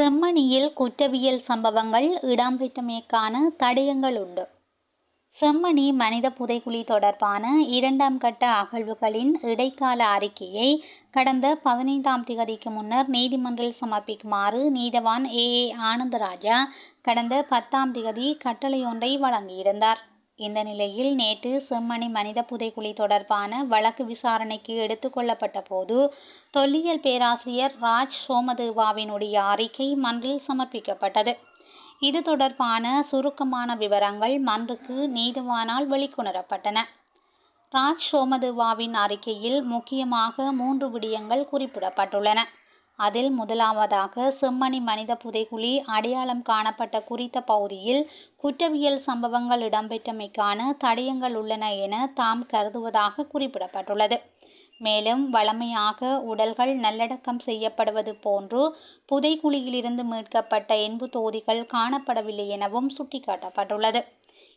செம்மணியில் குற்றவியல் சம்பவங்கள் இடம்பெற்றமைக்கான தடயங்கள் உண்டு. செம்மணி மனித புதைகுழி தொடர்பான இரண்டாம் கட்ட அகழ்வுகளின் இடைக்கால அறிக்கையை கடந்த பதினைந்தாம் திகதிக்கு முன்னர் நீதிமன்றில் சமர்ப்பிக்குமாறு நீதவான் ஏ ஏ ஆனந்தராஜா கடந்த பத்தாம் திகதி கட்டளையொன்றை வழங்கியிருந்தார். இந்த நிலையில் நேற்று செம்மணி மனித புதைக்குழி தொடர்பான வழக்கு விசாரணைக்கு எடுத்துக்கொள்ளப்பட்ட போது தொல்லியல் பேராசிரியர் ராஜ் சோமதேவாவினுடைய அறிக்கை மன்றில் சமர்ப்பிக்கப்பட்டது. இது தொடர்பான சுருக்கமான விவரங்கள் மன்றுக்கு நீதிவானால் வெளிக்கொணரப்பட்டன. ராஜ் சோமதுவாவின் அறிக்கையில் முக்கியமாக மூன்று விடயங்கள் குறிப்பிடப்பட்டுள்ளன. அதில் முதலாவதாக செம்மணி மனித புதைகுழி அடையாளம் காணப்பட்ட குறித்த பகுதியில் குற்றவியல் சம்பவங்கள் இடம்பெற்றமைக்கான தடயங்கள் உள்ளன என தாம் கருதுவதாக குறிப்பிடப்பட்டுள்ளது. மேலும் வழமையாக உடல்கள் நல்லடக்கம் செய்யப்படுவது போன்று புதைக்குழியிலிருந்து மீட்கப்பட்ட என்பு தொகுதிகள் காணப்படவில்லை எனவும் சுட்டிக்காட்டப்பட்டுள்ளது.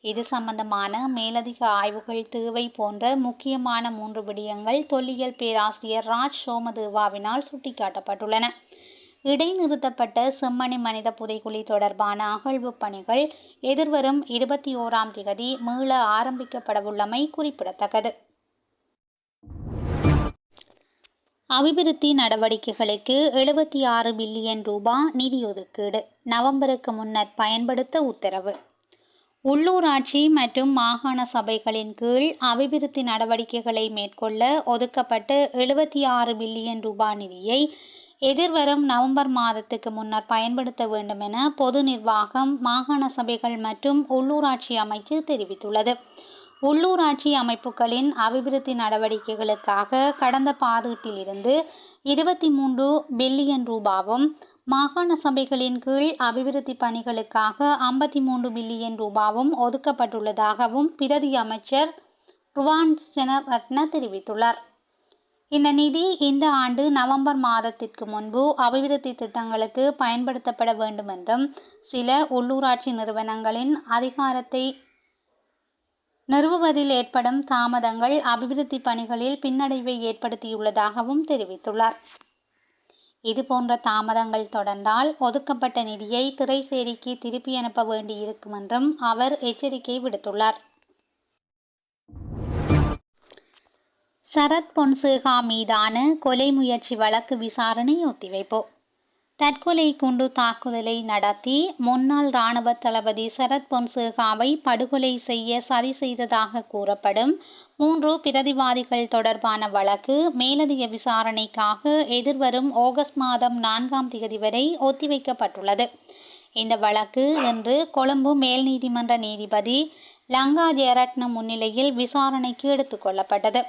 இது சம்பந்தமான மேலதிக ஆய்வுகள் தேவை போன்ற முக்கியமான மூன்று விடயங்கள் தொல்லியல் பேராசிரியர் ராஜ் சோமதேவாவினால் சுட்டிக்காட்டப்பட்டுள்ளன. இடைநிறுத்தப்பட்ட செம்மணி மனித புதைக்குழி தொடர்பான அகழ்வு பணிகள் எதிர்வரும் இருபத்தி ஓராம் திகதி மீள ஆரம்பிக்கப்படவுள்ளமை குறிப்பிடத்தக்கது. அபிவிருத்தி நடவடிக்கைகளுக்கு எழுபத்தி ஆறு பில்லியன் ரூபாய் நிதி ஒதுக்கீடு நவம்பருக்கு முன்னர் பயன்படுத்த உத்தரவு. உள்ளூராட்சி மற்றும் மாகாண சபைகளின் கீழ் அபிவிருத்தி நடவடிக்கைகளை மேற்கொள்ள ஒதுக்கப்பட்ட எழுபத்தி ஆறு பில்லியன் ரூபாய் நிதியை எதிர்வரும் நவம்பர் மாதத்துக்கு முன்னர் பயன்படுத்த வேண்டும் என பொது நிர்வாகம் மாகாண சபைகள் மற்றும் உள்ளூராட்சி அமைச்சு தெரிவித்துள்ளது. உள்ளூராட்சி அமைப்புகளின் அபிவிருத்தி நடவடிக்கைகளுக்காக கடந்த பாதீட்டிலிருந்து இருபத்தி மூன்று பில்லியன் ரூபாவும் மாகாண சபைகளின் கீழ் அபிவிருத்தி பணிகளுக்காக ஐம்பத்தி மூன்று பில்லியன் ரூபாவும் ஒதுக்கப்பட்டுள்ளதாகவும் பிரதி அமைச்சர் ருவான் செனரட்ன தெரிவித்துள்ளார். இந்த நிதி இந்த ஆண்டு நவம்பர் மாதத்திற்கு முன்பு அபிவிருத்தி திட்டங்களுக்கு பயன்படுத்தப்பட வேண்டும் என்றும் சில உள்ளூராட்சி நிறுவனங்களின் அதிகாரத்தை நிறுவுவதில் ஏற்படும் தாமதங்கள் அபிவிருத்தி பணிகளில் பின்னடைவை ஏற்படுத்தியுள்ளதாகவும் தெரிவித்துள்ளார். இதுபோன்ற தாமதங்கள் தொடர்ந்தால் ஒதுக்கப்பட்ட நிதியை திரைசேரிக்கு திருப்பி அனுப்ப வேண்டியிருக்கும் என்றும் அவர் எச்சரிக்கை விடுத்துள்ளார். சரத் பொன்சேகா மீதான கொலை முயற்சி வழக்கு விசாரணை ஒத்திவைப்பு. தற்கொலை குண்டு தாக்குதலை நடத்தி முன்னாள் இராணுவ தளபதி சரத் பொன்சேகாவை படுகொலை செய்ய சதி செய்ததாக கூறப்படும் மூன்று பிரதிவாதிகள் தொடர்பான வழக்கு மேலதிக விசாரணைக்காக எதிர்வரும் ஆகஸ்ட் மாதம் நான்காம் தேதி வரை ஒத்திவைக்கப்பட்டுள்ளது. இந்த வழக்கு இன்று கொழும்பு மேல் நீதிமன்ற நீதிபதி லங்கா ஜெயரட்னம் முன்னிலையில் விசாரணைக்கு எடுத்துக்கொள்ளப்பட்டது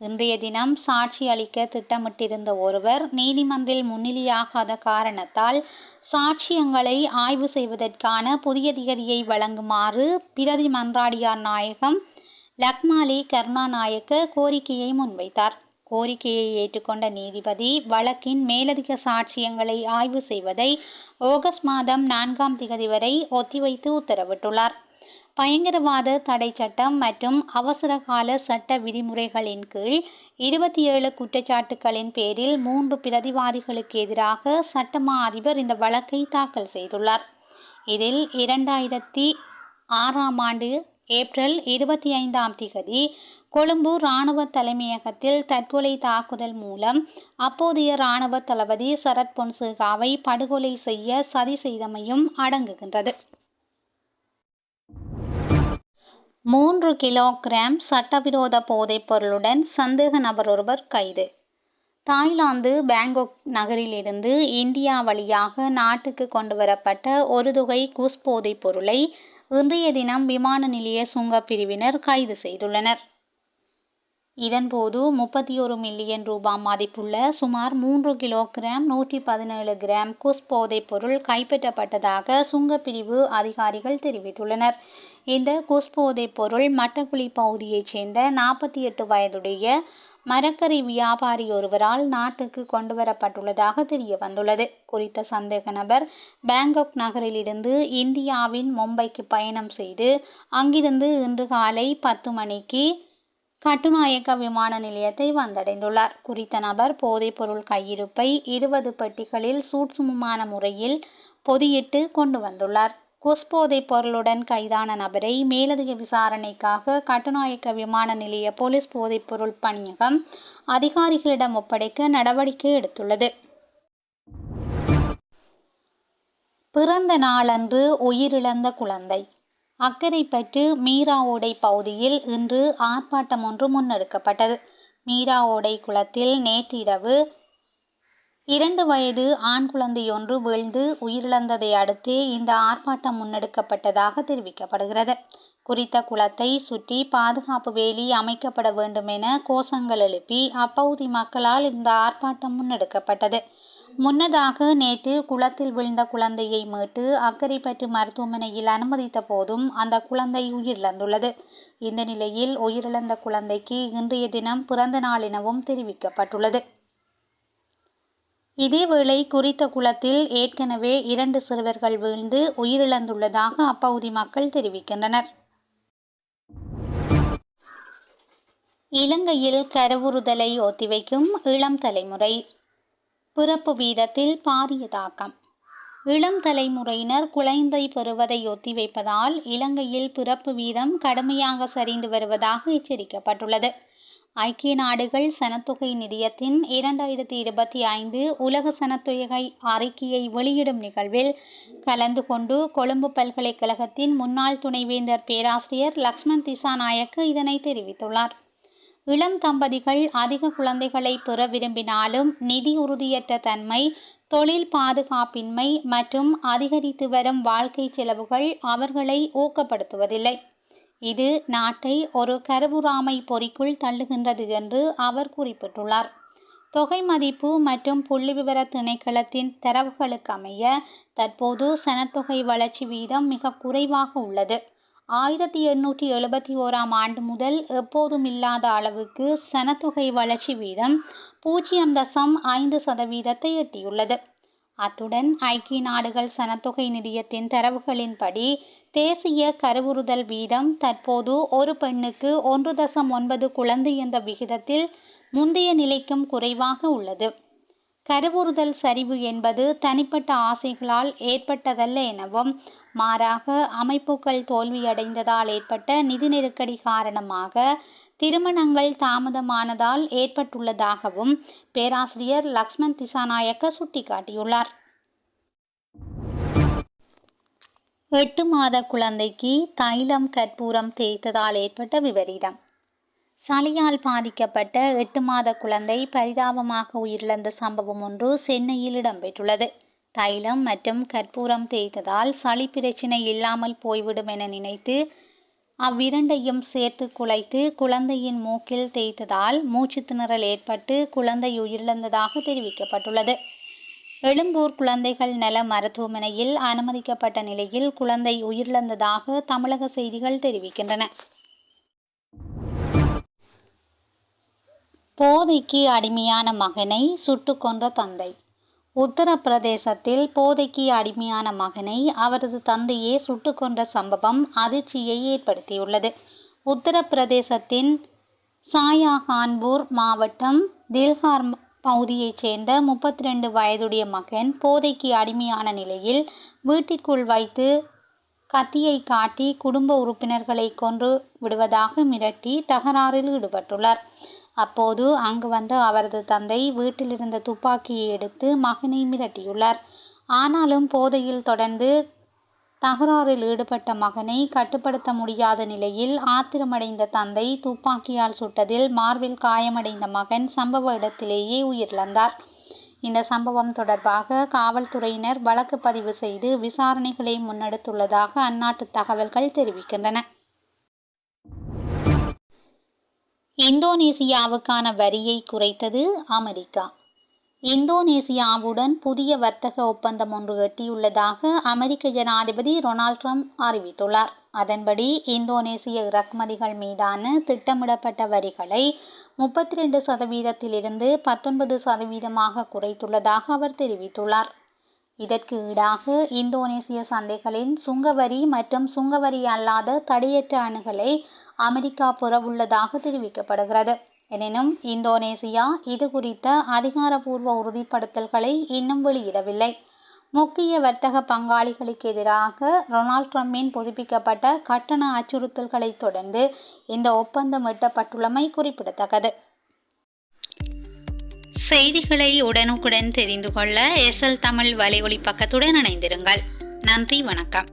இன்றைய தினம் சாட்சி அளிக்க திட்டமிட்டிருந்த ஒருவர் நீதிமன்றில் முன்னிலையாகாத காரணத்தால் சாட்சியங்களை ஆய்வு செய்வதற்கான புதிய திகதியை வழங்குமாறு பிரதி மன்றாடியார் நாயகம் லக்மாலி கருணாநாயக்க கோரிக்கையை முன்வைத்தார். கோரிக்கையை ஏற்றுக்கொண்ட நீதிபதி வழக்கின் மேலதிக சாட்சியங்களை ஆய்வு செய்வதை ஆகஸ்ட் மாதம் நான்காம் திகதி வரை ஒத்திவைத்து உத்தரவிட்டுள்ளார். பயங்கரவாத தடை சட்டம் மற்றும் அவசரகால சட்ட விதிமுறைகளின் கீழ் இருபத்தி ஏழு குற்றச்சாட்டுகளின் பேரில் மூன்று பிரதிவாதிகளுக்கு எதிராக சட்டமா அதிபர் இந்த வழக்கை தாக்கல் செய்துள்ளார். இதில் இரண்டாயிரத்தி ஆறாம் ஆண்டு ஏப்ரல் இருபத்தி ஐந்தாம் திகதி கொழும்பு இராணுவ தலைமையகத்தில் தற்கொலை தாக்குதல் மூலம் அப்போதைய இராணுவ தளபதி சரத் பொன்சேகாவை படுகொலை செய்ய சதி செய்தமையும் அடங்குகின்றது. மூன்று கிலோகிராம் சட்டவிரோத போதைப் பொருளுடன் சந்தேக நபர் ஒருவர் கைது. தாய்லாந்து பேங்காக் நகரிலிருந்து இந்தியா வழியாக நாட்டுக்கு கொண்டு வரப்பட்ட ஒரு தொகை குஸ் போதைப் பொருளை இன்றைய தினம் விமான நிலைய சுங்கப் பிரிவினர் கைது செய்துள்ளனர். இதன்போது முப்பத்தி ஒரு மில்லியன் ரூபாய் மதிப்புள்ள சுமார் மூன்று கிலோகிராம் நூற்றி பதினேழு கிராம் குஸ் போதைப் பொருள் கைப்பற்றப்பட்டதாக சுங்கப்பிரிவு அதிகாரிகள் தெரிவித்துள்ளனர். இந்த குஸ் பொருள் மட்டக்குழி பகுதியைச் சேர்ந்த நாற்பத்தி எட்டு வயதுடைய மரக்கறி வியாபாரி ஒருவரால் நாட்டுக்கு கொண்டு வரப்பட்டுள்ளதாக தெரிய வந்துள்ளது குறித்த சந்தேக நபர் பேங்காக் நகரிலிருந்து இந்தியாவின் மும்பைக்கு பயணம் செய்து அங்கிருந்து இன்று காலை பத்து மணிக்கு கட்டுநாயக்க விமான நிலையத்தை வந்தடைந்துள்ளார். குறித்த நபர் போதைப்பொருள் கையிருப்பை இருபது பெட்டிகளில் சூட்சுமமான முறையில் பொதியிட்டு கொண்டு வந்துள்ளார். குஸ் போதைப் பொருளுடன் கைதான நபரை மேலதிக விசாரணைக்காக கட்டுநாயக்க விமான நிலைய போலீஸ் போதைப்பொருள் பணியகம் அதிகாரிகளிடம் ஒப்படைக்க நடவடிக்கை எடுத்துள்ளது. பிறந்த நாளன்று உயிரிழந்த குழந்தை. அக்கரைப்பற்று மீராவோடை பகுதியில் இன்று ஆர்ப்பாட்டம் ஒன்று முன்னெடுக்கப்பட்டது. மீராவோடை குளத்தில் நேற்றிரவு இரண்டு வயது ஆண் குழந்தையொன்று வீழ்ந்து உயிரிழந்ததை அடுத்தே இந்த ஆர்ப்பாட்டம் முன்னெடுக்கப்பட்டதாக தெரிவிக்கப்படுகிறது. குறித்த குளத்தை சுற்றி பாதுகாப்பு வேலி அமைக்கப்பட வேண்டும் என கோஷங்கள் எழுப்பி அப்பகுதி மக்களால் இந்த ஆர்ப்பாட்டம் முன்னெடுக்கப்பட்டது. முன்னதாக நேற்று குளத்தில் விழுந்த குழந்தையை மீட்டு அக்கரைப்பற்று மருத்துவமனையில் அனுமதித்த போதும் அந்த குழந்தை உயிரிழந்துள்ளது. இந்த நிலையில் உயிரிழந்த குழந்தைக்கு இன்றைய தினம் பிறந்த நாள் எனவும் தெரிவிக்கப்பட்டுள்ளது. இதேவேளை குறித்த குளத்தில் ஏற்கனவே இரண்டு சிறுவர்கள் வீழ்ந்து உயிரிழந்துள்ளதாக அப்பகுதி மக்கள் தெரிவிக்கின்றனர். இலங்கையில் கருவுறுதலை ஒத்திவைக்கும் இளம் தலைமுறை. பிறப்பு வீதத்தில் பாரிய தாக்கம். இளம் தலைமுறையினர் குழந்தை பெறுவதை ஒத்திவைப்பதால் இலங்கையில் பிறப்பு வீதம் கடுமையாக சரிந்து வருவதாக எச்சரிக்கப்பட்டுள்ளது. ஐக்கிய நாடுகள் சனத்தொகை நிதியத்தின் இரண்டாயிரத்தி இருபத்தி ஐந்து உலக சனத்தொகை அறிக்கையை வெளியிடும் நிகழ்வில் கலந்து கொண்டு கொழும்பு பல்கலைக்கழகத்தின் முன்னாள் துணைவேந்தர் பேராசிரியர் லக்ஷ்மண் திசாநாயக்க இதனை தெரிவித்துள்ளார். இளம் தம்பதிகள் அதிக குழந்தைகளை பெற விரும்பினாலும் நிதி உறுதியற்ற தன்மை தொழில் பாதுகாப்பின்மை மற்றும் அதிகரித்து வரும் வாழ்க்கை செலவுகள் அவர்களை ஊக்கப்படுத்துவதில்லை. இது நாட்டை ஒரு கருவுறாமை பொறிக்குள் தள்ளுகின்றது என்று அவர் குறிப்பிட்டுள்ளார். தொகை மதிப்பு மற்றும் புள்ளிவிவர திணைக்களத்தின் தரவுகளுக்கு அமைய தற்போது சனத்தொகை வளர்ச்சி வீதம் மிக குறைவாக உள்ளது. ஆயிரத்தி எண்ணூற்றி எழுபத்தி ஓராம் ஆண்டு முதல் எப்போதும் இல்லாத அளவுக்கு சனத்தொகை வளர்ச்சி வீதம் பூஜ்ஜியம் தசம் ஐந்து சதவீதத்தை எட்டியுள்ளது. அத்துடன் ஐக்கிய நாடுகள் சனத்தொகை நிதியத்தின் தரவுகளின்படி தேசிய கருவுறுதல் வீதம் தற்போது ஒரு பெண்ணுக்கு ஒன்று தசம் ஒன்பது குழந்தை என்ற விகிதத்தில் முந்தைய நிலைக்கும் குறைவாக உள்ளது. கருவுறுதல் சரிவு என்பது தனிப்பட்ட ஆசைகளால் ஏற்பட்டதல்ல எனவும் மாறாக அமைப்புகள் தோல்வியடைந்ததால் ஏற்பட்ட நிதி நெருக்கடி காரணமாக திருமணங்கள் தாமதமானதால் ஏற்பட்டுள்ளதாகவும் பேராசிரியர் லக்ஷ்மண் திசாநாயக்க சுட்டிக்காட்டியுள்ளார். எட்டு மாத குழந்தைக்கு தைலம் கற்பூரம் தேய்த்ததால் ஏற்பட்ட விபரீதம். சளியால் பாதிக்கப்பட்ட எட்டு மாத குழந்தை பரிதாபமாக உயிரிழந்த சம்பவம் ஒன்று சென்னையில் இடம்பெற்றுள்ளது. தைலம் மற்றும் கற்பூரம் தேய்த்ததால் சளி பிரச்சினை இல்லாமல் போய்விடும் என நினைத்து அவ்விரண்டையும் சேர்த்து குலைத்து குழந்தையின் மூக்கில் தேய்த்ததால் மூச்சு திணறல் ஏற்பட்டு குழந்தை உயிரிழந்ததாக தெரிவிக்கப்பட்டுள்ளது. எழும்பூர் குழந்தைகள் நல மருத்துவமனையில் அனுமதிக்கப்பட்ட நிலையில் குழந்தை உயிரிழந்ததாக தமிழக செய்திகள் தெரிவிக்கின்றன. போதைக்கு அடிமையான மகனை சுட்டு கொன்ற தந்தை. உத்தரப்பிரதேசத்தில் போதைக்கு அடிமையான மகனை அவரது தந்தையே சுட்டு கொன்ற சம்பவம் அதிர்ச்சியை ஏற்படுத்தியுள்ளது. உத்தரப்பிரதேசத்தின் சாயாகான்பூர் மாவட்டம் தில்ஹார் பகுதியைச் சேர்ந்த முப்பத்தி ரெண்டு வயதுடைய மகன் போதைக்கு அடிமையான நிலையில் வீட்டிற்குள் வைத்து கத்தியை காட்டி குடும்ப உறுப்பினர்களை கொன்று விடுவதாக மிரட்டி தகராறில் ஈடுபட்டுள்ளார். அப்போது அங்கு வந்த அவரது தந்தை வீட்டிலிருந்த துப்பாக்கியை எடுத்து மகனை மிரட்டியுள்ளார். ஆனாலும் போதையில் தொடர்ந்து தகராறில் ஈடுபட்ட மகனை கட்டுப்படுத்த முடியாத நிலையில் ஆத்திரமடைந்த தந்தை துப்பாக்கியால் சுட்டதில் மார்பில் காயமடைந்த மகன் சம்பவ இடத்திலேயே உயிரிழந்தார். இந்த சம்பவம் தொடர்பாக காவல்துறையினர் வழக்கு பதிவு செய்து விசாரணைகளை முன்னெடுத்துள்ளதாக அந்நாட்டு தகவல்கள் தெரிவிக்கின்றன. இந்தோனேசியாவுக்கான வரியை குறைத்தது அமெரிக்கா. இந்தோனேசியாவுடன் புதிய வர்த்தக ஒப்பந்தம் ஒன்று எட்டியுள்ளதாக அமெரிக்க ஜனாதிபதி டொனால்ட் ட்ரம்ப் அறிவித்துள்ளார். அதன்படி இந்தோனேசிய இறக்குமதிகள் மீதான திட்டமிடப்பட்ட வரிகளை முப்பத்தி ரெண்டு சதவீதத்திலிருந்து பத்தொன்பது சதவீதமாக குறைத்துள்ளதாக அவர் தெரிவித்துள்ளார். இதற்கு ஈடாக இந்தோனேசிய சந்தைகளின் சுங்கவரி மற்றும் சுங்கவரி அல்லாத தடையற்ற அணுகலை அமெரிக்கா புறவுள்ளதாக தெரிவிக்கப்படுகிறது. எனினும் இந்தோனேசியா இது குறித்த அதிகாரப்பூர்வ உறுதிப்படுத்தல்களை இன்னும் வெளியிடவில்லை. முக்கிய வர்த்தக பங்காளிகளுக்கு எதிராக ரொனால்ட் ட்ரம்பின் புதுப்பிக்கப்பட்ட கட்டண அச்சுறுத்தல்களை தொடர்ந்து இந்த ஒப்பந்தம் எட்டப்பட்டுள்ளமை குறிப்பிடத்தக்கது. செய்திகளை உடனுக்குடன் தெரிந்து கொள்ள எஸ்எல் தமிழ் வலையொலி பக்கத்துடன் இணைந்திருங்கள். நன்றி வணக்கம்.